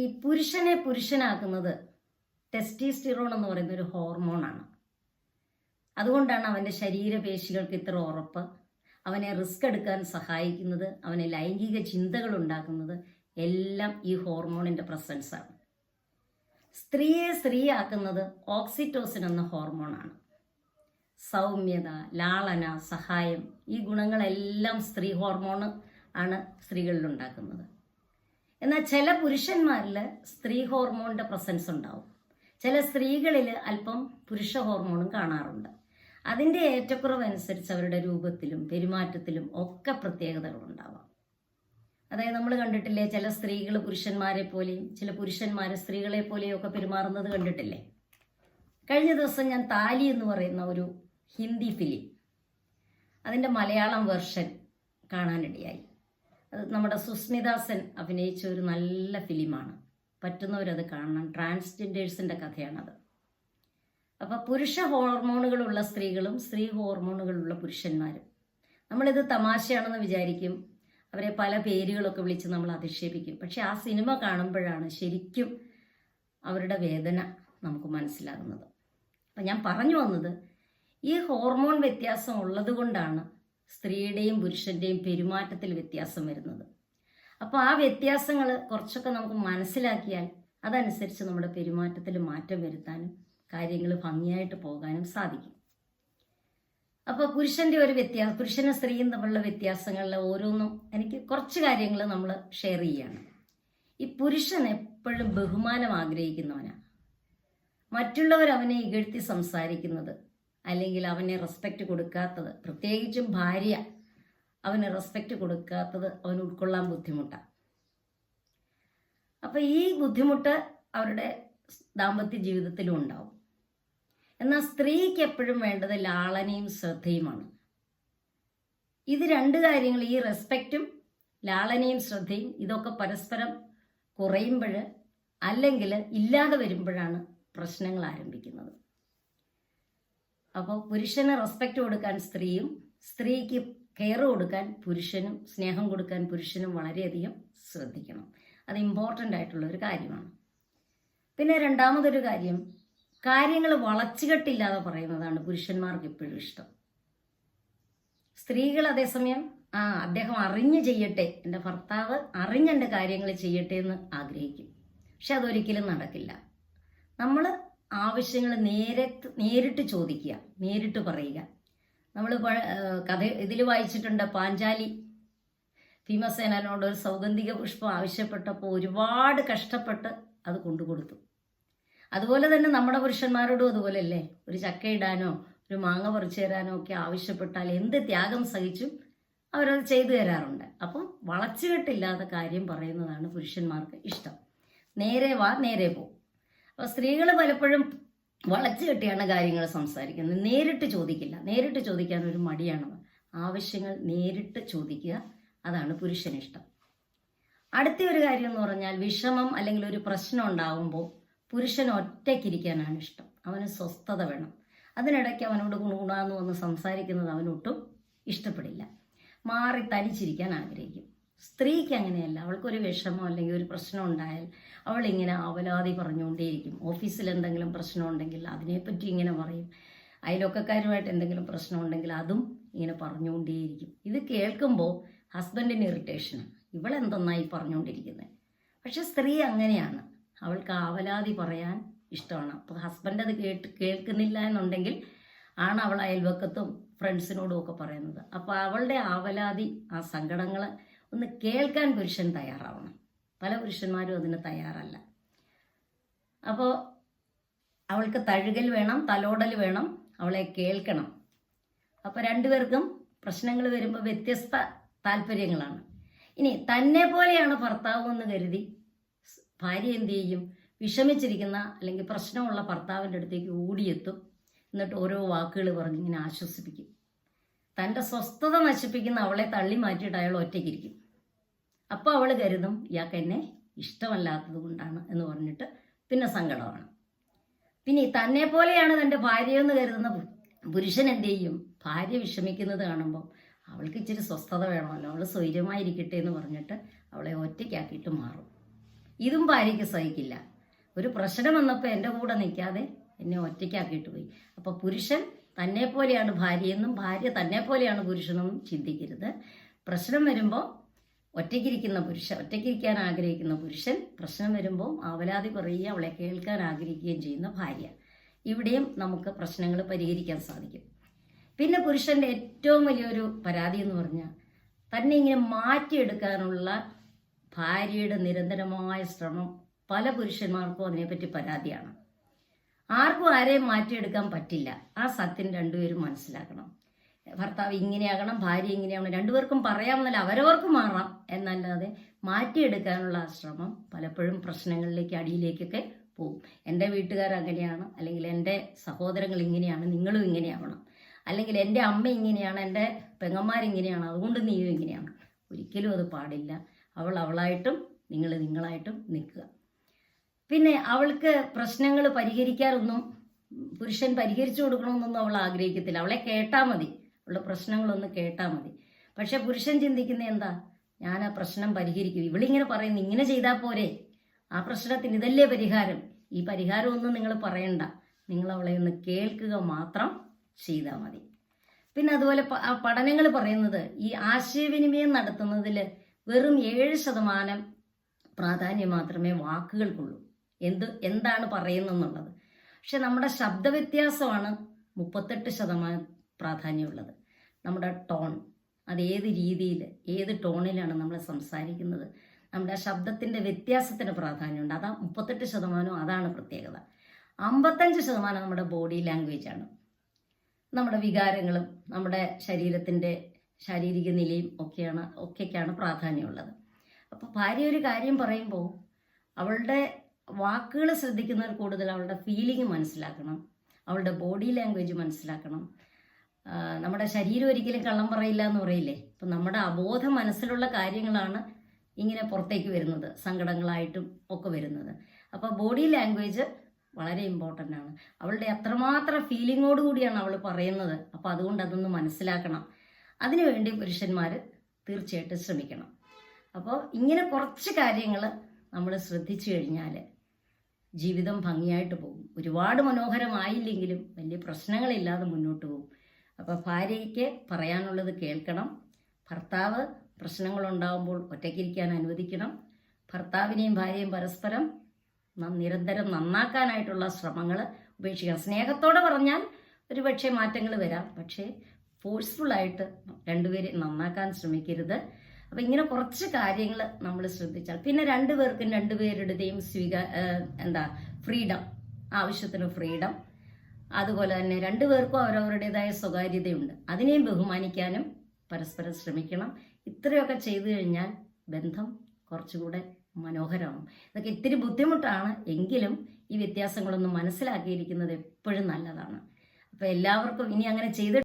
ഈ പുരുഷനെ പുരുഷനാക്കുന്നത് ടെസ്റ്റീസ്റ്റിറോൺ എന്ന് പറയുന്ന ഒരു ഹോർമോണാണ് അതുകൊണ്ടാണ് അവന്റെ ശരീരപേശികൾക്ക് ഇത്ര ഉറപ്പ്. അവനെ റിസ്ക് എടുക്കാൻ സഹായിക്കുന്നത് അവനെ ലൈംഗിക ചിന്തകൾ ഉണ്ടാക്കുന്നത് എല്ലാം ഈ ഹോർമോണിന്റെ പ്രസൻസാണ് സ്ത്രീയെ സ്ത്രീയാക്കുന്നത് ഓക്സിറ്റോസിൻ എന്ന ഹോർമോണാണ് സൗമ്യത ലാളന സഹായം ഈ ഗുണങ്ങളെല്ലാം സ്ത്രീ ഹോർമോൺ ആണ് സ്ത്രീകളിൽ ഉണ്ടാക്കുന്നത്. എന്നാൽ ചില പുരുഷന്മാരിൽ സ്ത്രീ ഹോർമോണിന്റെ പ്രസൻസ് ഉണ്ടാവും. ചില സ്ത്രീകളിൽ അല്പം പുരുഷ ഹോർമോണും കാണാറുണ്ട്. അതിന്റെ ഏറ്റക്കുറവ് അനുസരിച്ച് അവരുടെ രൂപത്തിലും പെരുമാറ്റത്തിലും ഒക്കെ പ്രത്യേകതകൾ ഉണ്ടാവാം. അതായത് നമ്മൾ കണ്ടിട്ടില്ലേ ചില സ്ത്രീകൾ പുരുഷന്മാരെ പോലെയും ചില പുരുഷന്മാർ സ്ത്രീകളെ പോലെയും ഒക്കെ പെരുമാറുന്നത് കണ്ടിട്ടില്ലേ? കഴിഞ്ഞ ദിവസം ഞാൻ താലി എന്ന് പറയുന്ന ഒരു ഹിന്ദി ഫിലിം അതിന്റെ മലയാളം വെർഷൻ കാണാനിടയായി. നമ്മുടെ സുസ്മിത സെൻ അഭിനയിച്ച ഒരു നല്ല ഫിലിമാണ്. പറ്റുന്നവരത് കാണണം. ട്രാൻസ്ജെൻഡേഴ്സിന്റെ കഥയാണത്. അപ്പോൾ പുരുഷ ഹോർമോണുകളുള്ള സ്ത്രീകളും സ്ത്രീ ഹോർമോണുകളുള്ള പുരുഷന്മാരും. നമ്മളിത് തമാശയാണെന്ന് വിചാരിക്കും. അവരെ പല പേരുകളൊക്കെ വിളിച്ച് നമ്മൾ അധിക്ഷേപിക്കും. പക്ഷെ ആ സിനിമ കാണുമ്പോഴാണ് ശരിക്കും അവരുടെ വേദന നമുക്ക് മനസ്സിലാകുന്നത്. അപ്പം ഞാൻ പറഞ്ഞു വന്നത് ഈ ഹോർമോൺ വ്യത്യാസം ഉള്ളത് കൊണ്ടാണ് സ്ത്രീയുടെയും പുരുഷന്റെയും പെരുമാറ്റത്തിൽ വ്യത്യാസം വരുന്നത്. അപ്പോൾ ആ വ്യത്യാസങ്ങൾ കുറച്ചൊക്കെ നമുക്ക് മനസ്സിലാക്കിയാൽ അതനുസരിച്ച് നമ്മുടെ പെരുമാറ്റത്തിൽ മാറ്റം വരുത്താനും കാര്യങ്ങൾ ഭംഗിയായിട്ട് പോകാനും സാധിക്കും. അപ്പോൾ പുരുഷന്റെ ഒരു വ്യത്യാസം പുരുഷനും സ്ത്രീയും തമ്മിലുള്ള വ്യത്യാസങ്ങളിൽ ഓരോന്നും എനിക്ക് കുറച്ച് കാര്യങ്ങൾ നമ്മൾ ഷെയർ ചെയ്യാണ്. ഈ പുരുഷൻ എപ്പോഴും ബഹുമാനം ആഗ്രഹിക്കുന്നവനാണ്. മറ്റുള്ളവർ അവനെ ഇകഴ്ത്തി സംസാരിക്കുന്നത് അല്ലെങ്കിൽ അവനെ റെസ്പെക്റ്റ് കൊടുക്കാത്തത്. പ്രത്യേകിച്ചും ഭാര്യ അവന് റെസ്പെക്റ്റ് കൊടുക്കാത്തത് അവന് ഉൾക്കൊള്ളാൻ ബുദ്ധിമുട്ടാണ് അപ്പം ഈ ബുദ്ധിമുട്ട് അവരുടെ ദാമ്പത്യ ജീവിതത്തിലും ഉണ്ടാവും. എന്നാൽ സ്ത്രീക്ക് എപ്പോഴും വേണ്ടത് ലാളനയും ശ്രദ്ധയുമാണ്. ഇത് രണ്ട് കാര്യങ്ങൾ ഈ റെസ്പെക്റ്റും ലാളനയും ശ്രദ്ധയും ഇതൊക്കെ പരസ്പരം കുറയുമ്പോൾ അല്ലെങ്കിൽ ഇല്ലാതെ വരുമ്പോഴാണ് പ്രശ്നങ്ങൾ ആരംഭിക്കുന്നത്. അപ്പോൾ പുരുഷന് റെസ്പെക്റ്റ് കൊടുക്കാൻ സ്ത്രീയും സ്ത്രീക്ക് കെയർ കൊടുക്കാൻ പുരുഷനും സ്നേഹം കൊടുക്കാൻ പുരുഷനും വളരെയധികം ശ്രദ്ധിക്കണം. അത് ഇമ്പോർട്ടന്റ് ആയിട്ടുള്ള ഒരു കാര്യമാണ്. പിന്നെ രണ്ടാമതൊരു കാര്യം കാര്യങ്ങൾ വളച്ചുകെട്ടില്ലാതെ പറയുന്നതാണ് പുരുഷന്മാർക്ക് എപ്പോഴും ഇഷ്ടം. സ്ത്രീകൾ അതേസമയം ആ അദ്ദേഹം അറിഞ്ഞ് ചെയ്യട്ടെ എന്റെ ഭർത്താവ് അറിഞ്ഞെന്റെ കാര്യങ്ങൾ ചെയ്യട്ടെ എന്ന് ആഗ്രഹിക്കും. പക്ഷെ അതൊരിക്കലും നടക്കില്ല. നമ്മൾ ആവശ്യങ്ങൾ നേരെ നേരിട്ട് ചോദിക്കുക നേരിട്ട് പറയുക. നമ്മൾ കഥ ഇതിൽ വായിച്ചിട്ടുണ്ട് പാഞ്ചാലി. ഭീമസേനോട് ഒരു സൗഗന്ധിക പുഷ്പം ആവശ്യപ്പെട്ടപ്പോൾ ഒരുപാട് കഷ്ടപ്പെട്ട് അത് കൊണ്ടുകൊടുത്തു. അതുപോലെ തന്നെ നമ്മുടെ പുരുഷന്മാരോടും അതുപോലെയല്ലേ? ഒരു ചക്ക ഇടാനോ ഒരു മാങ്ങ പറിച്ചു തരാനോ ഒക്കെ ആവശ്യപ്പെട്ടാൽ എന്ത് ത്യാഗം സഹിച്ചും അവരത് ചെയ്തു തരാറുണ്ട്. അപ്പം വളച്ചുകെട്ടില്ലാത്ത കാര്യം പറയുന്നതാണ് പുരുഷന്മാർക്ക് ഇഷ്ടം. നേരെ വാ നേരെ പോ. അപ്പോൾ സ്ത്രീകൾ പലപ്പോഴും വളച്ചു കെട്ടിയാണ് കാര്യങ്ങൾ സംസാരിക്കുന്നത്. നേരിട്ട് ചോദിക്കില്ല. നേരിട്ട് ചോദിക്കാൻ ഒരു മടിയാണ് ആവശ്യങ്ങൾ നേരിട്ട് ചോദിക്കുക അതാണ് പുരുഷനിഷ്ടം. അടുത്ത ഒരു കാര്യം എന്ന് പറഞ്ഞാൽ വിഷമം അല്ലെങ്കിൽ ഒരു പ്രശ്നം ഉണ്ടാകുമ്പോൾ പുരുഷൻ ഒറ്റയ്ക്കിരിക്കാനാണ് ഇഷ്ടം. അവന് സ്വസ്ഥത വേണം. അതിനിടയ്ക്ക് അവനോട് ഗുണഗുണാന്ന് വന്ന് സംസാരിക്കുന്നത് അവനൊട്ടും ഇഷ്ടപ്പെടില്ല. മാറി തനിച്ചിരിക്കാൻ ആഗ്രഹിക്കും. സ്ത്രീക്ക് അങ്ങനെയല്ല. അവൾക്കൊരു വിഷമം അല്ലെങ്കിൽ ഒരു പ്രശ്നം ഉണ്ടായാൽ ഇങ്ങനെ അവലാതി പറഞ്ഞുകൊണ്ടേയിരിക്കും. ഓഫീസിൽ എന്തെങ്കിലും പ്രശ്നം ഉണ്ടെങ്കിൽ അതിനെപ്പറ്റി ഇങ്ങനെ പറയും. അയൽവക്കക്കാരുമായിട്ട് എന്തെങ്കിലും പ്രശ്നം ഉണ്ടെങ്കിൽ അതും ഇങ്ങനെ പറഞ്ഞുകൊണ്ടേയിരിക്കും. ഇത് കേൾക്കുമ്പോൾ ഹസ്ബൻഡിന് ഇറിറ്റേഷനാണ് ഇവളെന്തെന്നായി പറഞ്ഞുകൊണ്ടിരിക്കുന്നത് പക്ഷെ സ്ത്രീ അങ്ങനെയാണ്. അവൾക്ക് ആവലാതി പറയാൻ ഇഷ്ടമാണ്. അപ്പോൾ ഹസ്ബൻഡ് അത് കേട്ട് കേൾക്കുന്നില്ല എന്നുണ്ടെങ്കിൽ ആണ് അവൾ അയൽവക്കത്തും ഫ്രണ്ട്സിനോടും ഒക്കെ പറയുന്നത്. അപ്പോൾ അവളുടെ ആവലാതി ആ സങ്കടങ്ങൾ ഒന്ന് കേൾക്കാൻ പുരുഷൻ തയ്യാറാവണം. പല പുരുഷന്മാരും അതിന് തയ്യാറല്ല. അപ്പോൾ അവൾക്ക് തഴുകൽ വേണം തലോടൽ വേണം അവളെ കേൾക്കണം. അപ്പോൾ രണ്ടുപേർക്കും പ്രശ്നങ്ങൾ വരുമ്പോൾ വ്യത്യസ്ത താല്പര്യങ്ങളാണ്. ഇനി തന്നെ പോലെയാണ് ഭർത്താവ് എന്ന് കരുതി ഭാര്യ എന്ത് ചെയ്യും? വിഷമിച്ചിരിക്കുന്ന അല്ലെങ്കിൽ പ്രശ്നമുള്ള ഭർത്താവിന്റെ അടുത്തേക്ക് ഓടിയെത്തും. എന്നിട്ട് ഓരോ വാക്കുകൾ പറഞ്ഞ് ഇങ്ങനെ ആശ്വസിപ്പിക്കും. തന്റെ സ്വസ്ഥത നശിപ്പിക്കുന്ന അവളെ തള്ളി മാറ്റിയിട്ട് അയാൾ ഒറ്റയ്ക്കിരിക്കും. അപ്പോൾ അവൾ കരുതും ഇയാൾക്ക് എന്നെ ഇഷ്ടമല്ലാത്തത് കൊണ്ടാണ് എന്ന് പറഞ്ഞിട്ട് പിന്നെ സങ്കടമാണ്. പിന്നെ തന്നെ പോലെയാണ് തന്റെ ഭാര്യയെന്ന് കരുതുന്ന പുരുഷൻ എന്ത് ചെയ്യും? ഭാര്യ വിഷമിക്കുന്നത് കാണുമ്പോൾ അവൾക്ക് ഇച്ചിരി സ്വസ്ഥത വേണമല്ലോ അവൾ സ്വൈര്യമായിരിക്കട്ടെ എന്ന് പറഞ്ഞിട്ട് അവളെ ഒറ്റയ്ക്കാക്കിയിട്ട് മാറും. ഇതും ഭാര്യയ്ക്ക് സഹിക്കില്ല. ഒരു പ്രശ്നം വന്നപ്പോൾ എന്റെ കൂടെ നിൽക്കാതെ എന്നെ ഒറ്റയ്ക്കാക്കിയിട്ട് പോയി. അപ്പോൾ പുരുഷൻ തന്നെ പോലെയാണ് ഭാര്യയെന്നും ഭാര്യ തന്നെ പോലെയാണ് പുരുഷനെന്നും ചിന്തിക്കരുത്. പ്രശ്നം വരുമ്പോൾ ഒറ്റയ്ക്കിരിക്കുന്ന പുരുഷൻ ഒറ്റയ്ക്കിരിക്കാൻ ആഗ്രഹിക്കുന്ന പുരുഷൻ പ്രശ്നം വരുമ്പോൾ അവലാതി പറയുകയും അവളെ കേൾക്കാൻ ആഗ്രഹിക്കുകയും ചെയ്യുന്ന ഭാര്യ. ഇവിടെയും നമുക്ക് പ്രശ്നങ്ങൾ പരിഹരിക്കാൻ സാധിക്കും. പിന്നെ പുരുഷന്റെ ഏറ്റവും വലിയൊരു പരാതി എന്ന് പറഞ്ഞാൽ തന്നെ ഇങ്ങനെ മാറ്റിയെടുക്കാനുള്ള ഭാര്യയുടെ നിരന്തരമായ ശ്രമം പല പുരുഷന്മാർക്കും അതിനെപ്പറ്റി പരാതിയാണ്. ആർക്കും ആരെയും മാറ്റിയെടുക്കാൻ പറ്റില്ല. ആ സത്യം രണ്ടുപേരും മനസ്സിലാക്കണം. ഭർത്താവ് ഇങ്ങനെയാകണം ഭാര്യ ഇങ്ങനെയാകണം രണ്ടുപേർക്കും പറയാമെന്നല്ല അവരവർക്കും മാറാം എന്നല്ലാതെ മാറ്റിയെടുക്കാനുള്ള ശ്രമം പലപ്പോഴും പ്രശ്നങ്ങളിലേക്ക് അടിയിലേക്കൊക്കെ പോകും. എന്റെ വീട്ടുകാർ അങ്ങനെയാണ് അല്ലെങ്കിൽ എന്റെ സഹോദരങ്ങൾ ഇങ്ങനെയാണ് നിങ്ങളും ഇങ്ങനെയാവണം. അല്ലെങ്കിൽ എന്റെ അമ്മ ഇങ്ങനെയാണ് എന്റെ പെങ്ങന്മാരിങ്ങനെയാണ് അതുകൊണ്ട് നീയും ഇങ്ങനെയാണ്. ഒരിക്കലും അത് പാടില്ല. അവൾ അവളായിട്ടും നിങ്ങൾ നിങ്ങളായിട്ടും നിൽക്കുക. പിന്നെ അവൾക്ക് പ്രശ്നങ്ങൾ പരിഹരിക്കാറൊന്നും പുരുഷൻ പരിഹരിച്ചു കൊടുക്കണമെന്നൊന്നും അവൾ ആഗ്രഹിക്കത്തില്ല. അവളെ കേട്ടാൽ മതി. അവളുടെ പ്രശ്നങ്ങളൊന്ന് കേട്ടാൽ മതി. പക്ഷെ പുരുഷൻ ചിന്തിക്കുന്ന എന്താ? ഞാൻ ആ പ്രശ്നം പരിഹരിക്കും. ഇവളിങ്ങനെ പറയുന്നു ഇങ്ങനെ ചെയ്താൽ പോരെ. ആ പ്രശ്നത്തിന് ഇതല്ലേ പരിഹാരം? ഈ പരിഹാരമൊന്നും നിങ്ങൾ പറയണ്ട. നിങ്ങൾ അവളെ ഒന്ന് കേൾക്കുക മാത്രം ചെയ്താൽ മതി. പിന്നെ അതുപോലെ പഠനങ്ങൾ പറയുന്നത് ഈ ആശയവിനിമയം നടത്തുന്നതിൽ വെറും ഏഴ് ശതമാനം പ്രാധാന്യം മാത്രമേ വാക്കുകൾക്കുള്ളൂ. എന്ത് എന്താണ് പറയുന്നതെന്നുള്ളത്. പക്ഷെ നമ്മുടെ ശബ്ദവ്യത്യാസമാണ് മുപ്പത്തെട്ട് ശതമാനം പ്രാധാന്യമുള്ളത്. നമ്മുടെ ടോൺ അത് ഏത് രീതിയിൽ ഏത് ടോണിലാണ് നമ്മൾ സംസാരിക്കുന്നത്. നമ്മുടെ ശബ്ദത്തിന്റെ വ്യത്യാസത്തിന് പ്രാധാന്യമുണ്ട്. അതാ മുപ്പത്തെട്ട് ശതമാനം അതാണ് പ്രത്യേകത. അമ്പത്തഞ്ച് ശതമാനം നമ്മുടെ ബോഡി ലാംഗ്വേജാണ് നമ്മുടെ വികാരങ്ങളും നമ്മുടെ ശരീരത്തിന്റെ ശാരീരിക നിലയും ഒക്കെയാണ് ഒക്കെയാണ് പ്രാധാന്യമുള്ളത്. അപ്പോൾ ഭാര്യ ഒരു കാര്യം പറയുമ്പോൾ അവളുടെ വാക്കുകൾ ശ്രദ്ധിക്കുന്നവർ കൂടുതൽ അവളുടെ ഫീലിംഗ് മനസ്സിലാക്കണം. അവളുടെ ബോഡി ലാംഗ്വേജ് മനസ്സിലാക്കണം. നമ്മുടെ ശരീരം ഒരിക്കലും കള്ളം പറയില്ല എന്ന് പറയില്ലേ? അപ്പം നമ്മുടെ അബോധ മനസ്സിലുള്ള കാര്യങ്ങളാണ് ഇങ്ങനെ പുറത്തേക്ക് വരുന്നത് സങ്കടങ്ങളായിട്ടും ഒക്കെ വരുന്നത്. അപ്പോൾ ബോഡി ലാംഗ്വേജ് വളരെ ഇമ്പോർട്ടന്റ് ആണ്. അവളുടെ അത്രമാത്രം ഫീലിങ്ങോട് കൂടിയാണ് അവൾ പറയുന്നത്. അപ്പോൾ അതുകൊണ്ട് അതൊന്ന് മനസ്സിലാക്കണം. അതിനുവേണ്ടി പുരുഷന്മാർ തീർച്ചയായിട്ടും ശ്രമിക്കണം. അപ്പോൾ ഇങ്ങനെ കുറച്ച് കാര്യങ്ങൾ നമ്മൾ ശ്രദ്ധിച്ചു കഴിഞ്ഞാൽ ജീവിതം ഭംഗിയായിട്ട് പോകും. ഒരുപാട് മനോഹരമായില്ലെങ്കിലും വലിയ പ്രശ്നങ്ങളില്ലാതെ മുന്നോട്ട് പോകും. അപ്പോൾ ഭാര്യയ്ക്ക് പറയാനുള്ളത് കേൾക്കണം. ഭർത്താവ് പ്രശ്നങ്ങളുണ്ടാകുമ്പോൾ ഒറ്റയ്ക്കിരിക്കാൻ അനുവദിക്കണം. ഭർത്താവിനെയും ഭാര്യയും പരസ്പരം നിരന്തരം നന്നാക്കാനായിട്ടുള്ള ശ്രമങ്ങൾ ഉപേക്ഷിക്കണം. സ്നേഹത്തോടെ പറഞ്ഞാൽ ഒരുപക്ഷെ മാറ്റങ്ങൾ വരാം. പക്ഷേ ഫോഴ്സ്ഫുള്ളായിട്ട് രണ്ടുപേരെ നന്നാക്കാൻ ശ്രമിക്കരുത്. അപ്പം ഇങ്ങനെ കുറച്ച് കാര്യങ്ങൾ നമ്മൾ ശ്രദ്ധിച്ചാൽ പിന്നെ രണ്ടുപേർക്കും രണ്ടുപേരുടെയും സ്വീകാ എന്താ ഫ്രീഡം ആവശ്യത്തിന് ഫ്രീഡം അതുപോലെ തന്നെ രണ്ടുപേർക്കും അവരവരുടേതായ സ്വകാര്യതയുണ്ട്. അതിനെയും ബഹുമാനിക്കാനും പരസ്പരം ശ്രമിക്കണം. ഇത്രയൊക്കെ ചെയ്തു കഴിഞ്ഞാൽ ബന്ധം കുറച്ചുകൂടെ മനോഹരമാണ് ഇതൊക്കെ ഇത്തിരി ബുദ്ധിമുട്ടാണ്. എങ്കിലും ഈ വ്യത്യാസങ്ങളൊന്നും മനസ്സിലാക്കിയിരിക്കുന്നത് എപ്പോഴും നല്ലതാണ്. അപ്പോൾ എല്ലാവർക്കും ഇനി അങ്ങനെ ചെയ്ത്